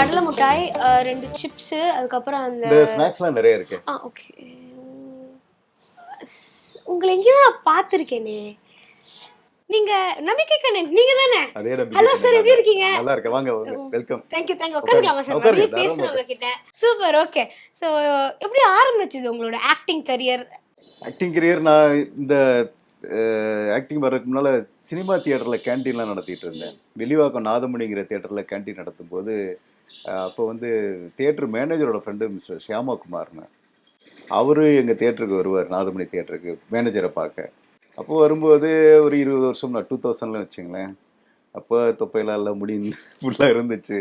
கடலை மிட்டாய் ரெண்டு சிப்ஸ் அதுக்கப்புறம் அந்த ஸ்நாக்ஸ்லாம் நிறைய இருக்கு. ஆ ஓகே உங்களை எங்கேயோ நான் பார்த்துருக்கேனே. நீங்க நம்பிக்கை கண்ணன் நீங்க தானே? ஹலோ சார் எப்படி இருக்கீங்க? நல்லா இருக்கேன். வாங்க welcome thank you thank you உட்காந்துக்கலாமா sir உட்காருங்க, நிறைய பேசணும் உங்ககிட்ட. சூப்பர் ஓகே ஸோ எப்படி ஆரம்பிச்சது உங்களோட ஆக்டிங் கரியர் ஆக்டிங் கரியர் நான் இந்த ஆக்டிங் வர்றதுக்கு முன்னால் சினிமா தியேட்டரில் கேன்டீன்லாம் நடத்திட்டு இருந்தேன். வெளிவாக்கம் நாதமணிங்கிற தியேட்டரில் கேன்டீன் நடத்தும் போது அப்போ வந்து தியேட்டர் மேனேஜரோட ஃப்ரெண்டு மிஸ்டர் ஷியாமா குமார்னு அவரு எங்கள் தியேட்டருக்கு வருவார் நாதமணி தியேட்டருக்கு மேனேஜரை பார்க்க. அப்போ வரும்போது ஒரு இருபது வருஷம் நான் டூ தௌசண்ட்லாம் வச்சுங்களேன். அப்போ தொப்பையெல்லாம் எல்லாம் முடி ஃபுல்லாக இருந்துச்சு.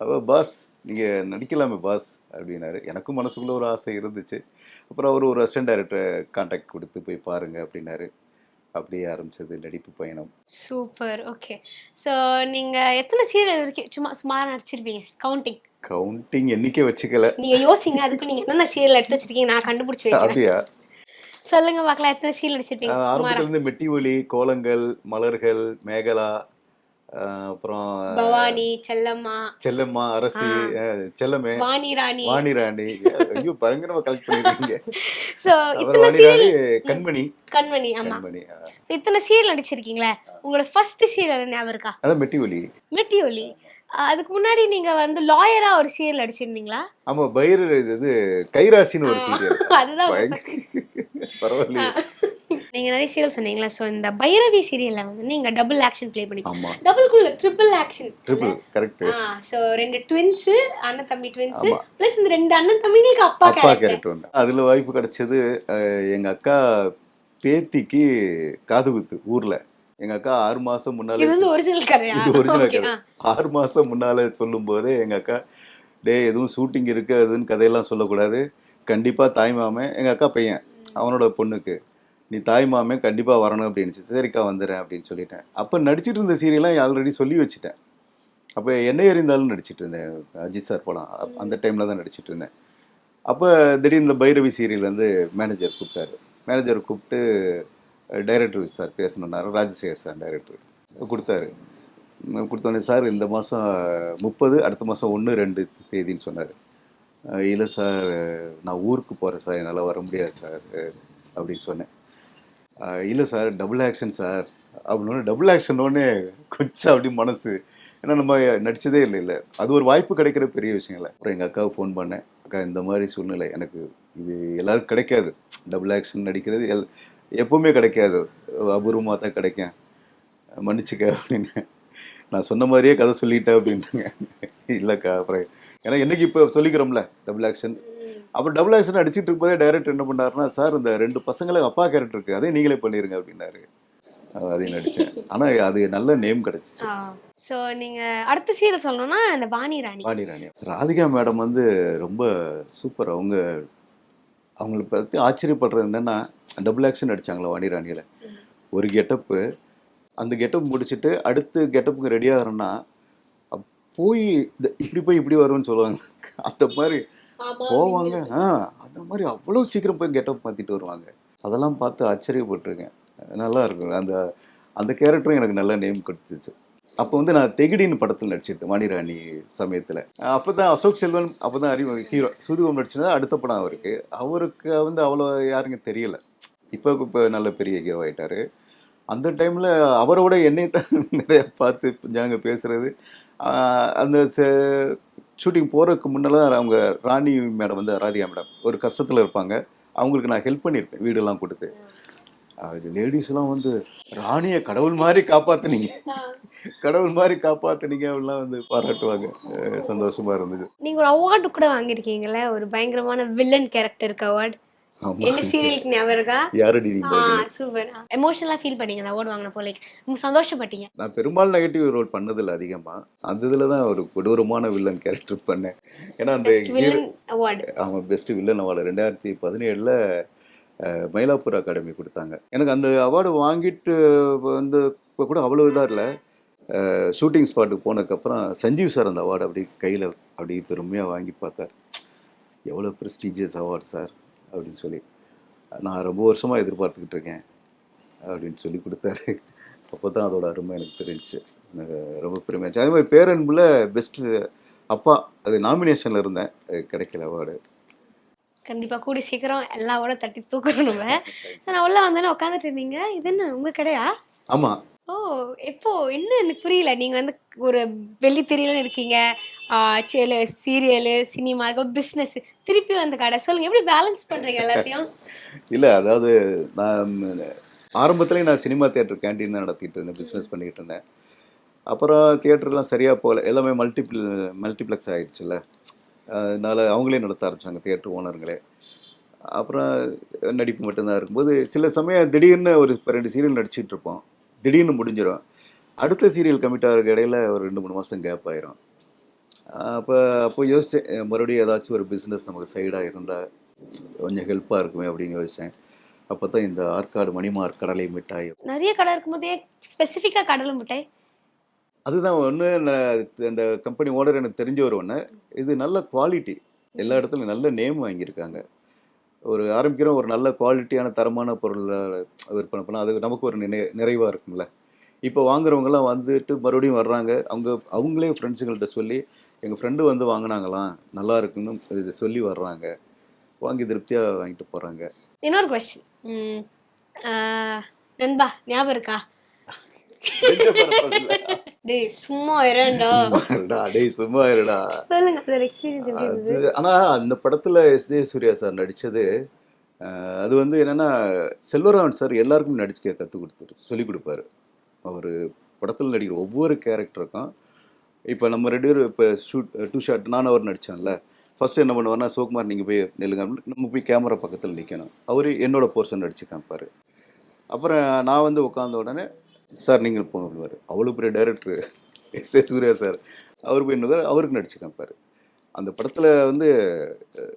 அப்போ பாஸ் நீங்கள் நடிக்கலாமே பாஸ் அப்படின்னாரு. எனக்கும் மனசுக்குள்ளே ஒரு ஆசை இருந்துச்சு. அப்புறம் அவர் ஒரு அசிஸ்டன்ட் டைரக்டரை காண்டாக்ட் கொடுத்து போய் பாருங்கள் அப்படின்னாரு. அப்படியே ஆரம்பிச்சது நடிப்பு பயணம். சூப்பர். ஓகே. ஸோ நீங்க எத்தனை சீரியல் வரைக்கும் சும்மா சுமாரா நடிச்சிருப்பீங்க? கவுண்டிங் கவுண்டிங் எண்ணிக்கை வச்சுக்கல. நீங்க யோசிங்க அதுக்கு நீங்க என்னென்ன சீரியல் எடுத்து வச்சிருக்கீங்க? நான் கண்டுபிடிச்சு அப்படியா? சொல்லுங்க பார்க்கலாம். எத்தனை சீரியல் சுமாரா. ஆரம்பத்துல இருந்து மெட்டி ஒலி கோலங்கள் மலர்கள் மேகலா அப்புறம் பவானி செல்லம்மா. செல்லம்மா அரசி செல்லமே. வாணி ராணி. வாணி ராணி. ஐயோ பயங்கரமா கலெக்ட் பண்ணிருக்கீங்க அப்புறம் இத்தனை சீரியல் கண்மணி. கண்மணி ஆமா. ஸோ இத்தனை சீரியல் நடிச்சிருக்கீங்களே? உங்களோட ஃபர்ஸ்ட் சீரியல் ஞாபகம் இருக்கா? அதான் மெட்டி ஒலி மெட்டி ஒலி அதுக்கு முன்னாடி நீங்க வந்து லாயரா ஒரு சீரியல் நடிச்சிருந்தீங்களா? ஆமா பைரர் இது கைராசின்னு ஒரு சீரியல் அதுதான். பரவாயில்லையே. நீங்க நிறைய சீரியல் சொன்னீங்களா ஸோ இந்த பைரவி சீரியல்ல வந்து நீங்க டபுள் ஆக்ஷன் ப்ளே பண்ணி ஆமா. டபுள்குள்ள triple action triple correct so ரெண்டு ட்வின்ஸ் அண்ணன் தம்பி ட்வின்ஸ். ப்ளஸ் இந்த ரெண்டு அண்ணன் தம்பிங்களுக்கு அப்பா அப்பா கேரக்டர் கேரக்டர் ஒன்று அதுல வாய்ப்பு கிடைச்சது அஹ், எங்க அக்கா பேத்திக்கு காது குத்து ஊர்ல. எங்க அக்கா ஆறு மாசம் முன்னால இது வந்து ஒரிஜினல் கதை. ஆ. ஆறு மாசம் முன்னால சொல்லும் போதே எங்க அக்கா டேய் எதுவும் ஷூட்டிங் இருக்கு அதுன்னு கதையெல்லாம் சொல்லக்கூடாது. கண்டிப்பா தாய் மாமன் எங்க அக்கா பையன் அவனோட பொண்ணுக்கு. நீ தாய் கண்டிப்பாக வரணும் அப்படின்னுச்சு சரிக்கா வந்துடுறேன் அப்படின்னு சொல்லிட்டேன். அப்போ நடிச்சிட்டு இருந்த சீரியலாம் ஆல்ரெடி சொல்லி வச்சுட்டேன். அப்போ என்ன இருந்தாலும் நடிச்சிட்டு இருந்தேன் அஜித் சார் படம் அந்த டைமில் தான் நடிச்சிட்டு இருந்தேன். அப்போ திடீர்னு இந்த பைரவி சீரியல் வந்து மேனேஜர் கூப்பிட்டாரு. மேனேஜர் கூப்பிட்டு டைரக்டர் சார் பேசணுன்னாரு ராஜசேகர் சார் டைரக்டர் கொடுத்தாரு. கொடுத்தோடனே சார் இந்த மாதம் முப்பது அடுத்த மாதம் ஒன்று ரெண்டு தேதின்னு சொன்னார். இல்லை சார் நான் ஊருக்கு போகிறேன் சார் என்னால் வர முடியாது சார் அப்படின்னு சொன்னேன். இல்லை சார் டபுள் ஆக்ஷன் சார். அப்படின்னு டபுள் ஆக்ஷனோடனே கொஞ்சம் அப்படி மனசு. ஏன்னா நம்ம நடித்ததே இல்லை இல்லை. அது ஒரு வாய்ப்பு கிடைக்கிற பெரிய விஷயம் இல்லை அப்புறம் எங்கள் அக்காவுக்கு ஃபோன் பண்ணேன். அக்கா இந்த மாதிரி சூழ்நிலை. எனக்கு இது எல்லாருக்கும் கிடைக்காது. டபுள் ஆக்ஷன் நடிக்கிறது எல் எப்பவுமே கிடைக்காது. அபூர்வமாக தான் கிடைக்கும். மன்னிச்சுக்க அப்படின்னு. நான் சொன்ன மாதிரியே கதை சொல்லிட்டேன் அப்படின்னாங்க. இல்லைக்கா அப்புறம் ஏன்னா என்னைக்கு இப்போ சொல்லிக்கிறோம்ல டபுள் ஆக்ஷன் அப்புறம் டபுள் ஆக்ஷன் அடிச்சிட்டு இருக்கும்போதே டைரக்டர் என்ன பண்ணாருன்னா சார் இந்த ரெண்டு பசங்களை அப்பா கேரக்டர் இருக்கு. அதே நீங்களே பண்ணிருங்க அப்படின்னாரு. அதையும் நடிச்சேன். ஆனா அது நல்ல நேம் கிடைச்சிச்சு. ஸோ நீங்க அடுத்த சீரியல் சொல்லணும்னா இந்த வாணி ராணி. வாணி ராணி. ராதிகா மேடம் வந்து ரொம்ப சூப்பர் அவங்க அவங்கள பற்றி ஆச்சரியப்படுறது என்னன்னா டபுள் ஆக்ஷன் அடிச்சாங்களா வாணி ராணியில்? ஒரு கெட்டப்பு அந்த கெட்டப் முடிச்சுட்டு அடுத்து கெட்டப்புக்கு ரெடி ஆகிறோன்னா போய் இந்த இப்படி போய் இப்படி வரும்னு சொல்லுவாங்க. அந்த மாதிரி போவாங்க. ஆ அந்த மாதிரி அவ்வளோ சீக்கிரம் போய் கெட்டப் மாற்றிட்டு வருவாங்க. அதெல்லாம் பார்த்து ஆச்சரியப்பட்டிருக்கேன். நல்லா இருக்கும். அந்த அந்த கேரக்டரும் எனக்கு நல்ல நேம் கொடுத்துச்சு. அப்போ வந்து நான் தெகிடின்னு படத்தில் நடிச்சிருந்தேன் வாணிராணி சமயத்தில். அப்போ தான் அசோக் செல்வன் அப்போ தான் அறிவு ஹீரோ சூதுகம் நடிச்சது அடுத்த படம் அவருக்கு. அவருக்கு வந்து அவ்வளோ யாருங்க தெரியல. இப்போ இப்போ நல்ல பெரிய ஹீரோ ஆயிட்டாரு. அந்த டைமில் அவரோட என்னை தான் நிறைய பார்த்து ஜனங்க பேசுறது. ஆஹ் அந்த ஷூட்டிங் போகிறதுக்கு முன்னெல்லாம் அவங்க ராணி மேடம் வந்து ராதிகா மேடம் ஒரு கஷ்டத்தில் இருப்பாங்க. அவங்களுக்கு நான் ஹெல்ப் பண்ணியிருப்பேன் வீடெல்லாம் கொடுத்து. லேடிஸ்லாம் வந்து ராணியை கடவுள் மாதிரி காப்பாத்துனீங்க. கடவுள் மாதிரி காப்பாத்துனீங்க அப்படிலாம் வந்து பாராட்டுவாங்க. அஹ் சந்தோஷமா இருந்தது. நீங்க ஒரு அவார்டு கூட வாங்கியிருக்கீங்கல்ல ஒரு பயங்கரமான வில்லன் கேரக்டருக்கு அவார்டு என்ன சீரியலுக்கு ஞாபகம் இருக்கா? யாரடி சூப்பர் எமோஷனலா ஃபீல் பண்ணீங்க அந்த அவார்டு வாங்கினப்போ லைக் ரொம்ப சந்தோஷப்பட்டீங்க. நான் பெரும்பாலும் நெகட்டிவ் ரோல் பண்ணதில்லை அதிகமா. அந்த இதில் தான் ஒரு கொடூரமான வில்லன் கேரக்டர் பண்ணேன். ஏன்னா அந்த அவார்டு அவன் பெஸ்ட் வில்லன் அவார்டு ரெண்டாயிரத்தி பதினேழில் மயிலாப்பூர் அகாடமி கொடுத்தாங்க. எனக்கு அந்த அவார்டு வாங்கிட்டு வந்து இப்போ கூட அவ்வளோ இதாக இல்லை. ஷூட்டிங் ஸ்பாட்டுக்கு போனதுக்கப்புறம் சஞ்சீவ் சார் அந்த அவார்டு அப்படி கையில் அப்படி பெருமையாக வாங்கி பார்த்தார். எவ்வளோ ப்ரெஸ்டீஜியஸ் அவார்டு சார். அப்படின்னு சொல்லி. நான் ரொம்ப வருஷமாக எதிர்பார்த்துக்கிட்டு இருக்கேன் அப்படின்னு சொல்லி கொடுத்தாரு. அப்போ தான் அதோட அருமை எனக்கு தெரிஞ்சுச்சு. எனக்கு ரொம்ப பெருமையாச்சு அதே மாதிரி பேரன்புல பெஸ்ட்டு அப்பா அது நாமினேஷனில் இருந்தேன். அது கிடைக்கல அவார்டு கண்டிப்பா கூடி சீக்கிரம் எல்லாவோட தட்டி தூக்குறோம் நம்ம. ஸோ நான் உள்ள வந்தோன்னே உட்காந்துட்டு இருந்தீங்க. இது என்ன உங்க கடையா? ஆமாம் ஓ எப்போ? என்ன எனக்கு புரியல. நீங்க வந்து ஒரு வெள்ளித்திரையில இருக்கீங்க. சேலு சீரியலு சினிமா பிஸ்னஸ் திருப்பி வந்த கடை. சொல்லுங்க எப்படி பேலன்ஸ் பண்றீங்க எல்லாத்தையும்? இல்லை அதாவது நான் ஆரம்பத்துலேயே நான் சினிமா தியேட்டர் கேண்டீன் தான் நடத்திட்டு இருந்தேன் பிஸ்னஸ் பண்ணிக்கிட்டு இருந்தேன். அப்புறம் தியேட்டர்லாம் சரியாக போகல. எல்லாமே மல்டிப்ள மல்டிப்ளெக்ஸ் ஆகிடுச்சுல்ல அதனால் அவங்களே நடத்த ஆரம்பிச்சாங்க தியேட்டர் ஓனருங்களே அப்புறம் நடிப்பு மட்டும்தான் இருக்கும்போது சில சமயம் திடீர்னு ஒரு ரெண்டு சீரியல் நடிச்சிட்ருப்போம் திடீர்னு முடிஞ்சிடும் அடுத்த சீரியல் கமிட் ஆகிறதுக்கு இடையில ஒரு ரெண்டு மூணு மாதம் கேப் ஆயிரும். அப்போ அப்போ யோசித்தேன் மறுபடியும் ஏதாச்சும் ஒரு பிஸ்னஸ் நமக்கு சைடாக இருந்தால் கொஞ்சம் ஹெல்ப்பாக இருக்குமே அப்படின்னு யோசித்தேன் அப்போ தான் இந்த ஆற்காடு மணிமார் கடலை மிட்டாய் நிறைய கடை இருக்கும்போதே ஸ்பெசிஃபிக்கா கடலை மிட்டாய். அதுதான் ஒன்று அந்த கம்பெனி ஓனர் எனக்கு தெரிஞ்ச ஒரு ஒன்று இது நல்ல குவாலிட்டி எல்லா இடத்துலையும் நல்ல நேம் வாங்கியிருக்காங்க. ஒரு ஆரம்பிக்கிறோம் ஒரு நல்ல குவாலிட்டியான தரமான பொருளை விற்பனை பண்ணால் அது நமக்கு ஒரு நினை நிறைவாக இருக்கும்ல. இப்போ வாங்குறவங்கலாம் வந்துட்டு மறுபடியும் வர்றாங்க. அவங்க அவங்களே ஃப்ரெண்ட்ஸுங்கள்ட்ட சொல்லி எங்கள் ஃப்ரெண்டு வந்து வாங்கினாங்களாம் நல்லா இருக்குன்னு இது சொல்லி வர்றாங்க. வாங்கி திருப்தியாக வாங்கிட்டு போகிறாங்க இன்னொரு கொஸ்டின் நண்பா ஞாபகம் இருக்கா? டேய் சும்மா டேய் சும்மா இருடா. ஆனால் அந்த படத்தில் எஸ். ஜே சூர்யா சார் நடித்தது அது வந்து என்னென்னா செல்வராமன் சார் எல்லாருக்கும் நடிச்சுக்க கற்றுக் கொடுத்துரு சொல்லிக் கொடுப்பாரு. அவர் படத்தில் நடிக்கிற ஒவ்வொரு கேரக்டருக்கும் இப்போ நம்ம ரெண்டு பேரும் இப்போ ஷூட் டூ ஷாட் நான் அவர் நடித்தான்ல ஃபஸ்ட்டு என்ன பண்ணுவார்னா சிவகுமார் நீங்கள் போய் நெல்லுங்க நம்ம போய் கேமரா பக்கத்தில் நிற்கணும் அவர் என்னோட போர்ஷன் நடிச்சு காமிப்பார். அப்புறம் நான் வந்து உட்காந்த உடனே சார் நீங்கள் போங்க அப்படிவார் அவ்வளோ பெரிய director S. A Surya sir. அவர் போய் என்ன அவருக்கு நடிச்சு காமிப்பார். அந்த படத்தில் வந்து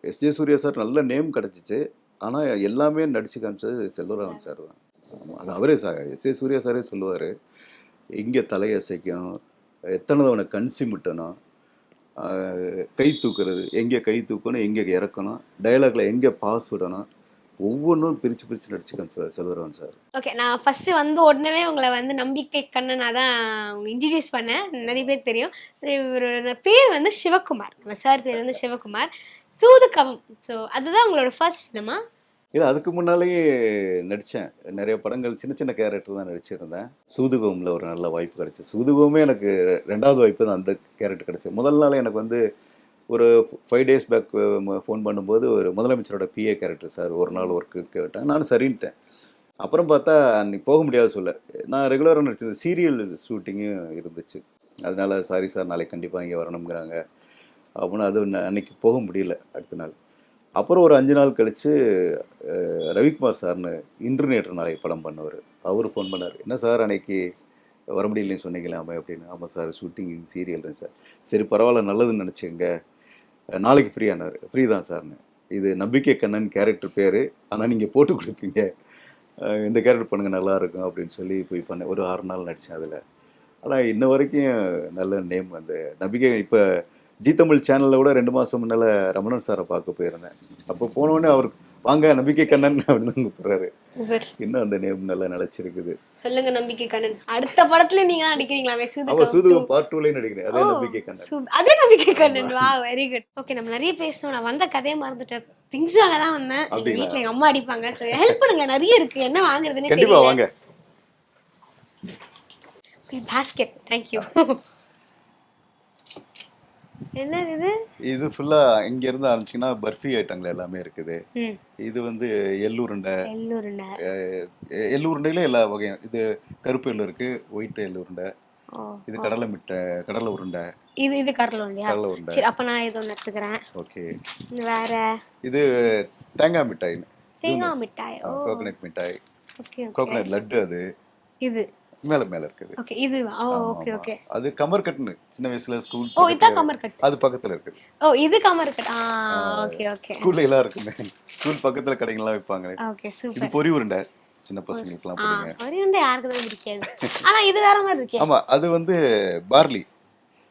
எஸ். ஜே சூர்யா சார் நல்ல நேம் கிடச்சிச்சு. ஆனால் எல்லாமே நடிச்சு காமிச்சது செல்வராமன் சார் தான். அது அவரே சார் எஸ் ஏ சூர்யா சாரே சொல்லுவார். எங்கே தலையசைக்கணும் எத்தனை தவணை கன்சியூம் விட்டணும் கை தூக்குறது எங்கே கை தூக்கணும் எங்கே இறக்கணும் டைலாகில் எங்கே பாஸ் விடணும் ஒவ்வொன்றும் பிரித்து பிரித்து நடிச்சு காமிச்சார் சார். ஓகே நான் ஃபர்ஸ்ட் வந்து உடனே உங்களை வந்து நம்பிக்கை கண்ணனா தான் இன்ட்ரடியூஸ் பண்ணேன். நிறைய பேர் தெரியும். இவரோட பேர் வந்து சிவகுமார். நம்ம சார் பேர் வந்து சிவகுமார். சூதுகவம். ஸோ அதுதான் உங்களோட ஃபர்ஸ்ட் ஃபிலிமா இல்லை அதுக்கு முன்னாலேயே நடித்தேன் நிறைய படங்கள் சின்ன சின்ன கேரக்டர் தான் நடிச்சிருந்தேன். சூதுகோமில் ஒரு நல்ல வாய்ப்பு கிடச்சி சூதுகோமே எனக்கு ரெண்டாவது வாய்ப்பு தான் அந்த கேரக்டர் கிடச்சி முதல் நாள் எனக்கு வந்து ஒரு ஃபைவ் டேஸ் பேக் ஃபோன் பண்ணும்போது ஒரு முதலமைச்சரோட பிஏ கேரக்டர் சார் ஒரு நாள் ஒர்க்கு கேட்டேன். நானும் சரின்ட்டேன். அப்புறம் பார்த்தா அன்னைக்கு போக முடியாது சொல்ல நான் ரெகுலராக நடிச்சது சீரியல் ஷூட்டிங்கும் இருந்துச்சு. அதனால சாரி சார் நாளைக்கு கண்டிப்பாக இங்கே வரணுங்கிறாங்க அப்படின்னு அது அன்னைக்கு போக முடியல அடுத்த நாள். அப்புறம் ஒரு அஞ்சு நாள் கழித்து ரவிக்குமார் சார்னு இன்டர்நேட்டர் நாளைக்கு படம் பண்ணவர். அவர் ஃபோன் பண்ணார். என்ன சார் அன்னைக்கு வர முடியலன்னு சொன்னீங்களாமே? அப்படின்னு. ஆமாம் சார் ஷூட்டிங் சீரியல் சார். சரி பரவாயில்ல நல்லதுன்னு நினச்சிங்க நாளைக்கு ஃப்ரீயானார் ஃப்ரீ தான் சார்னு. இது நம்பிக்கை கண்ணன் கேரக்டர் பேர். ஆனால் நீங்கள் போட்டு கொடுப்பீங்க. இந்த கேரக்டர் பண்ணுங்கள் நல்லாயிருக்கும் அப்படின்னு சொல்லி போய் பண்ணேன் ஒரு ஆறு நாள் நடித்தேன் அதில். ஆனால் இன்ன வரைக்கும் நல்ல நேம் அந்த நம்பிக்கை இப்போ ஜி தமிழ் சேனலில் கூட ரெண்டு மாதம் முன்னால் ரமணன் சாரை பார்க்க போயிருந்தேன். அப்போ போனோடனே அவர் வாங்க நம்பிக்கை கண்ணன் அப்படின்னு கூப்பிட்றாரு இன்னும் அந்த நேம் நல்லா நிலச்சிருக்குது. சொல்லுங்க நம்பிக்கை கண்ணன். அடுத்த படத்துல நீங்க தான் நடிக்கிறீங்களாமே அவ சூதுகம் பார்ட் டூலேயும் நடிக்கிறேன். அதே நம்பிக்கை கண்ணன். அதே நம்பிக்கை கண்ணன். வா வெரி குட் ஓகே நம்ம நிறைய பேசணும் நான் வந்த கதையை மறந்துட்டேன். திங்ஸ் வாங்க தான் வந்தேன். எங்க? வீட்ல எங்க அம்மா அடிப்பாங்க. ஸோ ஹெல்ப் பண்ணுங்க. நிறைய இருக்கு. என்ன வாங்குறதுன்னு கண்டிப்பா தெரியல. வாங்க. பாஸ்கெட் தேங்க்யூ என்னது இது? இது ஃபுல்லா இங்க இருந்து ஆரம்பிச்சீங்கன்னா பர்ஃபி ஐட்டங்கள் எல்லாமே இருக்குது. இது வந்து எள்ளுருண்டை. எல்லூருண்டை எ- எள்ளுருண்டையில எல்லா வகையும் இது கருப்பு எள்ளு இருக்கு ஒயிட் எள்ளுருண்டை. இது கடலை மிட்டை கடலை உருண்டை. இது இது கடலும் இல்லையா கடலை உருண்டை. சரி அப்ப நான் இது ஒன்று எடுத்துக்கிறேன். ஓகே. வேற? இது தேங்காய் மிட்டாய். தேங்காய் மிட்டாய். ஓ. கோகனட் மிட்டாய். கோகனட் லட்டு அது. இது. மேல மேல இருக்குது. ஓகே இது ஓகே. ஓகே அது கமர்கட்னு சின்ன வயசுல ஸ்கூல் ஓ இதான் கமர் கட் அது பக்கத்துல இருக்குது ஓ இது கமர் கட் ஆ ஓகே ஓகே ஸ்கூல்ல எல்லாம் இருக்குமே. ஸ்கூல் பக்கத்துல கடைங்கெல்லாம் விற்பாங்க ஓகே இது சூப்பர் பொரி உருண்டை. சின்ன பசங்களுக்குலாம் ஆ போடுங்க. ஒரு உண்டை யாருக்கு தான் பிடிக்காது. ஆனா இது வேற மாதிரி இருக்கே. ஆமா அது வந்து பார்லி.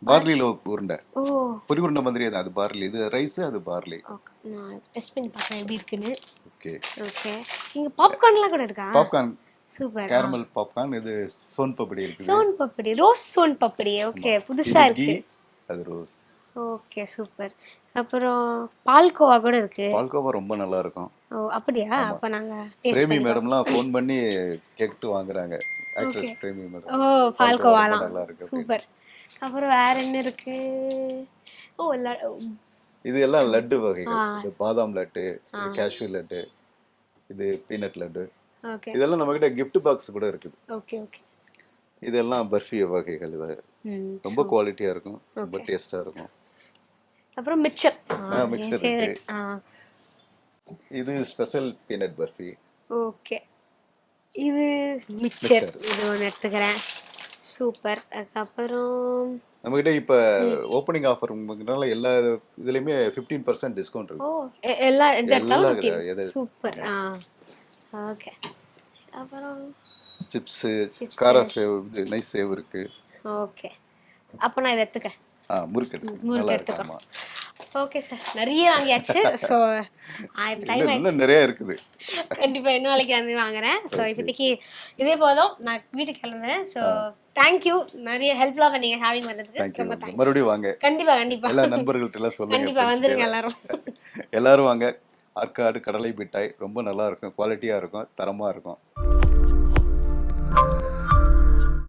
பார்லில உருண்டை. ஓ. பொரி உருண்டை மாதிரியே தான். அது பார்லி. இது ரைஸ் அது பார்லி. ஓகே நான் டெஸ்ட் பண்ணி பார்க்கறேன் எப்படி இருக்குன்னு. ஓகே ஓகே இங்க பாப்கார்ன்லாம் கூட இருக்கா? Popcorn super. கேரமல் பாப்கார்ன் இது சோன் பப்படி இருக்குது. சோன் பப்படி ரோஸ் சோன் பப்படி ஓகே புதுசா இருக்கு. அது ரோஸ். Okay super. அப்புறம் பால்கோவா கூட இருக்கு. பால்கோவா ரொம்ப நல்லா இருக்கும். ஓ அப்படியா? அப்போ டேஸ்ட் பிரேமி மேடம்லாம் ஃபோன் பண்ணி கேட்டு வாங்குறாங்க. Actress Premi madam. ஓ பால்கோவாலாம் நல்லா இருக்கு சூப்பர். அப்புறம் வேற என்ன இருக்கு? ஓ இது எல்லாம் லட்டு வகைகள். பாதாம் லட்டு கேஷ்யூ லட்டு இது பீனட் லட்டு. இதெல்லாம் நம்ம கிட்ட gift பாக்ஸ் கூட இருக்குது. ஓகே ஓகே இதெல்லாம் பர்ஃபி வகைகள் இது ரொம்ப குவாலிட்டியா இருக்கும் ரொம்ப டேஸ்டா இருக்கும். அப்புறம் மிக்சர் ஃபேவரட் ஆ. இது ஸ்பெஷல் பீனட் பர்ஃபி. ஓகே இது மிக்சர் இது ஒன்று எடுத்துக்கிறேன். சூப்பர். அதுக்கப்புறம் நம்ம கிட்ட இப்ப ஓப்பனிங் ஆஃபர்னால எல்லா இதுலயுமே 15% பர்சன்ட் டிஸ்கவுண்ட் இருக்கு. எல்லா ஃபிஃப்டீன் சூப்பர். ஆ. ஓகே. அப்புறம் சிப்ஸ் காரா சேவ் இது நைஸ் சேவ் இருக்கு. ஓகே. அப்போ நான் இதை எடுத்துக்கிறேன் ஆ முறுக்கு எடுத்து முறுக்கு. ஆமா. Okay sir. நிறைய வாங்கியாச்சு. ஸோ இப்போ டைம் இன்னும் நிறைய இருக்குது. கண்டிப்பாக இன்னும் நாளைக்கு வந்து வாங்குறேன். ஸோ இப்போதைக்கு இதே போதும். நான் வீட்டுக்கு கிளம்புறேன். ஸோ தேங்க்யூ நிறைய ஹெல்ப்லாம் பண்ணீங்க ஹேவிங் பண்ணுறதுக்கு ரொம்ப மறுபடியும் வாங்க. கண்டிப்பாக கண்டிப்பாக எல்லா நண்பர்கள்ட்ட எல்லாம் சொல்லுங்க. கண்டிப்பாக வந்துருங்க. எல்லாரும். எல்லாரும் வாங்க. ஆற்காடு கடலை மிட்டாய் ரொம்ப நல்லா இருக்கும் இருக்கும் தரமாக இருக்கும்.